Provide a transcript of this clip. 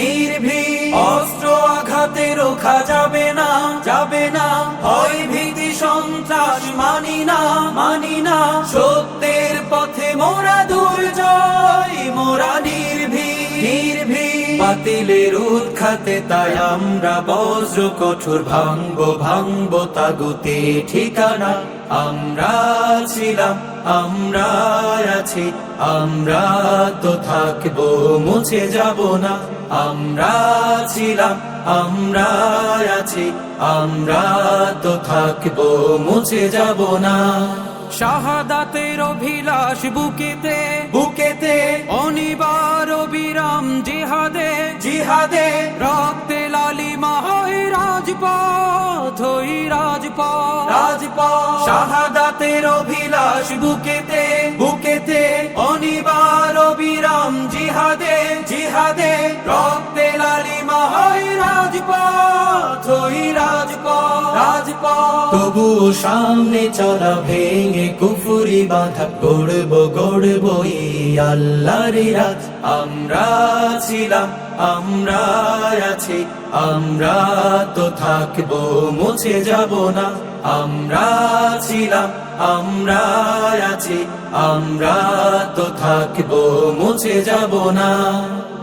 নির্ভীক অস্ত্র আঘাতে রোখা যাবে না যাবে না। ভয় ভীতি সন্ত্রাস মানি না মানি না। সত্যের পথে মোরা দুর্জয়, মোরা নির্ভীক নির্ভীক বাতিলের উৎখাতে তাই আমরা বজ্র কঠোর ভাঙবো ভাঙবো তাগুতে ঠিকানা। আমরা ছিলাম, আমরা আছি, আমরা তো থাকব, মুছে যাব না। আমরা ছিলাম আমরা আছি আমরা তো থাকব মুছে যাব না। শাহাদাতের অভিলাষ বুকেতে বুকেতে অনিবার বিরাম জিহাদে জিহাদে রক্তে লালিমা হয় রাজপথ হই রাজপথ। রাজপথ। শাহাদাতের অভিলাষ বুকেতে বুকেতে অনিবার বিরাম জিহাদে তবু সামনে চলা ভেঙে কুফুরি বাঁধা গড়ব গড়ব আল্লাহর রাত আমরা ছিলাম, আমরা আছি, আমরা তো থাকব, মুছে যাব না। আমরা ছিলাম, আমরা আছি, আমরা তো থাকব, মুছে যাব না।